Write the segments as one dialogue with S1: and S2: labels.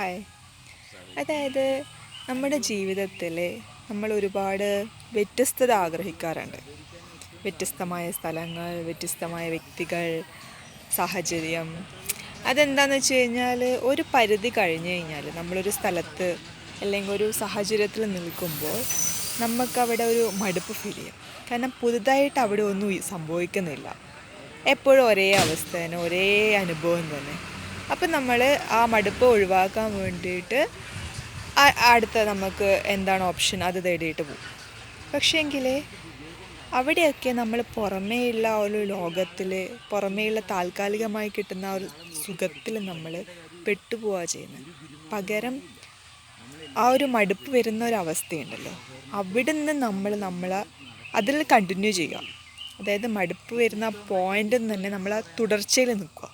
S1: Hi. അതായത് നമ്മുടെ ജീവിതത്തിൽ നമ്മൾ ഒരുപാട് വ്യത്യസ്തത ആഗ്രഹിക്കാറുണ്ട്. വ്യത്യസ്തമായ സ്ഥലങ്ങൾ വ്യത്യസ്തമായ വ്യക്തികൾ സാഹചര്യം. അതെന്താണെന്ന് വെച്ച് കഴിഞ്ഞാൽ ഒരു പരിധി കഴിഞ്ഞ് കഴിഞ്ഞാൽ നമ്മളൊരു സ്ഥലത്ത് അല്ലെങ്കിൽ ഒരു സാഹചര്യത്തിൽ നിൽക്കുമ്പോൾ നമുക്കവിടെ ഒരു മടുപ്പ് ഫീൽ ചെയ്യും. കാരണം പുതുതായിട്ട് അവിടെ ഒന്നും സംഭവിക്കുന്നില്ല. എപ്പോഴും ഒരേ അവസ്ഥ തന്നെ ഒരേ അനുഭവം തന്നെ. അപ്പം നമ്മൾ ആ മടുപ്പ് ഒഴിവാക്കാൻ വേണ്ടിയിട്ട് അടുത്ത നമുക്ക് എന്താണ് ഓപ്ഷൻ അത് തേടിയിട്ട് പോകും പക്ഷേങ്കിൽ അവിടെയൊക്കെ നമ്മൾ പുറമേയുള്ള ഒരു ലോകത്തിൽ പുറമേയുള്ള താൽക്കാലികമായി കിട്ടുന്ന ഒരു സുഖത്തിൽ നമ്മൾ പെട്ടുപോവാ ചെയ്യുന്നത് പകരം ആ ഒരു മടുപ്പ് വരുന്ന ഒരു അവസ്ഥയുണ്ടല്ലോ. അവിടുന്ന് നമ്മൾ നമ്മൾ അതിൽ കണ്ടിന്യൂ ചെയ്യുക. അതായത് മടുപ്പ് വരുന്ന പോയിന്റിൽ തന്നെ നമ്മൾ തുടർച്ചയിൽ നിൽക്കുക.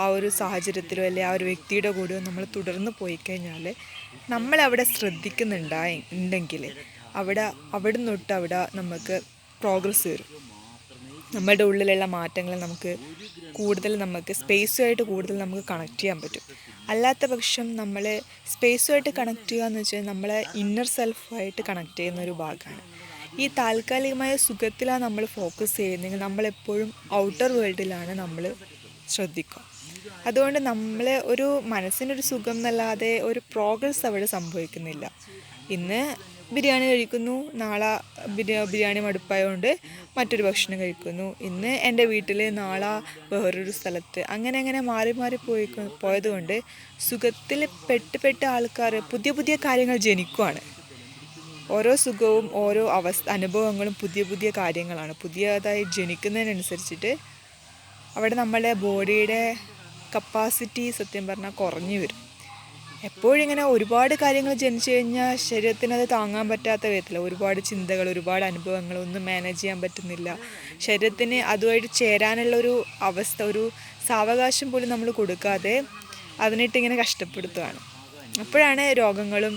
S1: ആ ഒരു സാഹചര്യത്തിലോ അല്ലെങ്കിൽ ആ ഒരു വ്യക്തിയുടെ കൂടെ നമ്മൾ തുടർന്ന് പോയി കഴിഞ്ഞാൽ നമ്മളവിടെ ശ്രദ്ധിക്കുന്നുണ്ടായി ഉണ്ടെങ്കിൽ അവിടെ അവിടെ തൊട്ട് അവിടെ നമുക്ക് പ്രോഗ്രസ് വരും. നമ്മുടെ ഉള്ളിലുള്ള മാറ്റങ്ങൾ നമുക്ക് കൂടുതൽ നമുക്ക് സ്പേസുമായിട്ട് കൂടുതൽ നമുക്ക് കണക്ട് ചെയ്യാൻ പറ്റും. അല്ലാത്ത പക്ഷം നമ്മൾ സ്പേസുമായിട്ട് കണക്ട് ചെയ്യുക എന്ന് വെച്ചാൽ നമ്മളെ ഇന്നർ സെൽഫായിട്ട് കണക്ട് ചെയ്യുന്ന ഒരു ഭാഗമാണ് ഈ താൽക്കാലികമായ സുഖത്തിലാണ് നമ്മൾ ഫോക്കസ് ചെയ്യുന്നതെങ്കിൽ നമ്മളെപ്പോഴും ഔട്ടർ വേൾഡിലാണ് നമ്മൾ ശ്രദ്ധിക്കുക. അതുകൊണ്ട് നമ്മൾ ഒരു മനസ്സിനൊരു സുഖം എന്നല്ലാതെ ഒരു പ്രോഗ്രസ് അവിടെ സംഭവിക്കുന്നില്ല. ഇന്ന് ബിരിയാണി കഴിക്കുന്നു നാളെ ബിരിയാ ബിരിയാണി മടുപ്പായതുകൊണ്ട് മറ്റൊരു ഭക്ഷണം കഴിക്കുന്നു. ഇന്ന് എന്റെ വീട്ടിൽ നാളെ വേറൊരു സ്ഥലത്ത് അങ്ങനെ അങ്ങനെ മാറി മാറി പോയി പോയതുകൊണ്ട് സുഖത്തിൽ പെട്ട് പെട്ട് ആൾക്കാർ പുതിയ പുതിയ കാര്യങ്ങൾ ജനിക്കുവാണ്. ഓരോ സുഖവും ഓരോ അവസ്ഥ അനുഭവങ്ങളും പുതിയ പുതിയ കാര്യങ്ങളാണ്. പുതിയതായി ജനിക്കുന്നതിനനുസരിച്ചിട്ട് അവിടെ നമ്മുടെ ബോഡിയുടെ കപ്പാസിറ്റി സത്യം പറഞ്ഞാൽ കുറഞ്ഞു വരും. എപ്പോഴിങ്ങനെ ഒരുപാട് കാര്യങ്ങൾ ജനിച്ചു കഴിഞ്ഞാൽ ശരീരത്തിന് അത് താങ്ങാൻ പറ്റാത്ത വിധത്തിൽ ഒരുപാട് ചിന്തകൾ ഒരുപാട് അനുഭവങ്ങൾ ഒന്നും മാനേജ് ചെയ്യാൻ പറ്റുന്നില്ല. ശരീരത്തിന് അതുമായിട്ട് ചേരാനുള്ള ഒരു അവസ്ഥ ഒരു സാവകാശം പോലും നമ്മൾ കൊടുക്കാതെ അതിനിട്ടിങ്ങനെ കഷ്ടപ്പെടുത്തുകയാണ് അപ്പോഴാണ് രോഗങ്ങളും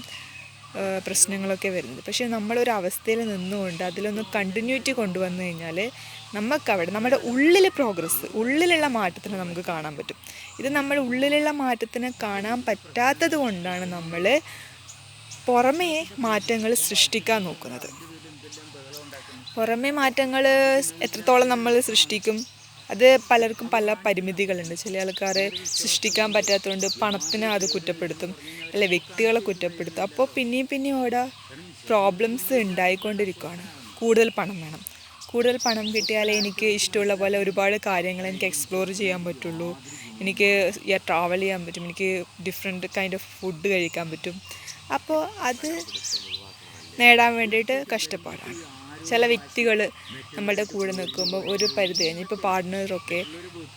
S1: പ്രശ്നങ്ങളൊക്കെ വരുന്നത്. പക്ഷേ നമ്മളൊരു അവസ്ഥയിൽ നിന്നുകൊണ്ട് അതിലൊന്ന് കണ്ടിന്യൂറ്റി കൊണ്ടുവന്നു കഴിഞ്ഞാൽ നമുക്കവിടെ നമ്മുടെ ഉള്ളിലെ പ്രോഗ്രസ് ഉള്ളിലുള്ള മാറ്റത്തിന് നമുക്ക് കാണാൻ പറ്റും. ഇത് നമ്മൾ ഉള്ളിലുള്ള മാറ്റത്തിന് കാണാൻ പറ്റാത്തത് കൊണ്ടാണ് നമ്മൾ പുറമേ മാറ്റങ്ങൾ സൃഷ്ടിക്കാൻ നോക്കുന്നത്. പുറമേ മാറ്റങ്ങൾ എത്രത്തോളം നമ്മൾ സൃഷ്ടിക്കും? അത് പലർക്കും പല പരിമിതികളുണ്ട്. ചില ആൾക്കാരെ സൃഷ്ടിക്കാൻ പറ്റാത്തതുകൊണ്ട് പണത്തിനെ അത് കുറ്റപ്പെടുത്തും. അല്ലെ വ്യക്തികളെ കുറ്റപ്പെടുത്തും. അപ്പോൾ പിന്നെയും പിന്നെയും അവിടെ പ്രോബ്ലംസ് ഉണ്ടായിക്കൊണ്ടിരിക്കുകയാണ് കൂടുതൽ പണം വേണം. കൂടുതൽ പണം കിട്ടിയാലേ എനിക്ക് ഇഷ്ടമുള്ള പോലെ ഒരുപാട് കാര്യങ്ങൾ എനിക്ക് എക്സ്പ്ലോർ ചെയ്യാൻ പറ്റുള്ളൂ. എനിക്ക് ട്രാവൽ ചെയ്യാൻ പറ്റും. എനിക്ക് ഡിഫറെന്റ് കൈൻഡ് ഓഫ് ഫുഡ് കഴിക്കാൻ പറ്റും. അപ്പോൾ അത് നേടാൻ വേണ്ടിയിട്ട് കഷ്ടപ്പാടാണ്. ചില വ്യക്തികൾ നമ്മളുടെ കൂടെ നിൽക്കുമ്പോൾ ഒരു പരിധി കഴിഞ്ഞ് ഇപ്പോൾ പാർട്ട്ണറൊക്കെ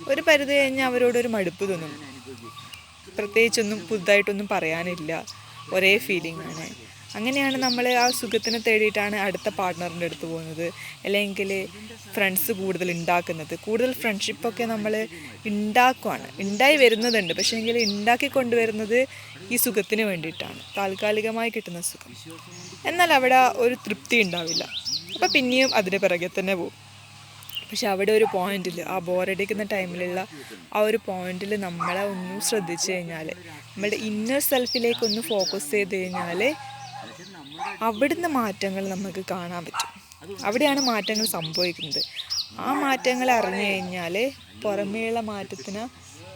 S1: ഒരു പരിധി കഴിഞ്ഞ് അവരോടൊരു മടുപ്പ് തോന്നും. പ്രത്യേകിച്ചൊന്നും പുതുതായിട്ടൊന്നും പറയാനില്ല. ഒരേ ഫീലിംഗ് ആണ്. അങ്ങനെയാണ് നമ്മൾ ആ സുഖത്തിനെ തേടിയിട്ടാണ് അടുത്ത പാർട്ട്ണറിന്റെ അടുത്ത് പോകുന്നത്. അല്ലെങ്കിൽ ഫ്രണ്ട്സ് കൂടുതൽ ഉണ്ടാക്കുന്നത്. കൂടുതൽ ഫ്രണ്ട്ഷിപ്പൊക്കെ നമ്മൾ ഉണ്ടാക്കുവാണ്. ഉണ്ടായി വരുന്നതുണ്ട്. പക്ഷേ എങ്കിൽ ഉണ്ടാക്കി കൊണ്ടുവരുന്നത് ഈ സുഖത്തിന് വേണ്ടിയിട്ടാണ്. താൽക്കാലികമായി കിട്ടുന്ന സുഖം. എന്നാൽ അവിടെ ഒരു തൃപ്തി ഉണ്ടാവില്ല. അപ്പോൾ പിന്നെയും അതിന് പിറകെ തന്നെ പോകും പക്ഷെ അവിടെ ഒരു പോയിന്റിൽ ആ ബോറടിക്കുന്ന ടൈമിലുള്ള ആ ഒരു പോയിന്റിൽ നമ്മളെ ഒന്ന് ശ്രദ്ധിച്ചു കഴിഞ്ഞാൽ നമ്മുടെ ഇന്നർ സെൽഫിലേക്ക് ഒന്ന് ഫോക്കസ് ചെയ്ത് കഴിഞ്ഞാൽ അവിടുന്ന് മാറ്റങ്ങൾ നമുക്ക് കാണാൻ പറ്റും. അവിടെയാണ് മാറ്റങ്ങൾ സംഭവിക്കുന്നത്. ആ മാറ്റങ്ങൾ അറിഞ്ഞു കഴിഞ്ഞാൽ പുറമേയുള്ള മാറ്റത്തിന്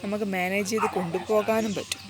S1: നമുക്ക് മാനേജ് ചെയ്ത് കൊണ്ടുപോകാനും പറ്റും.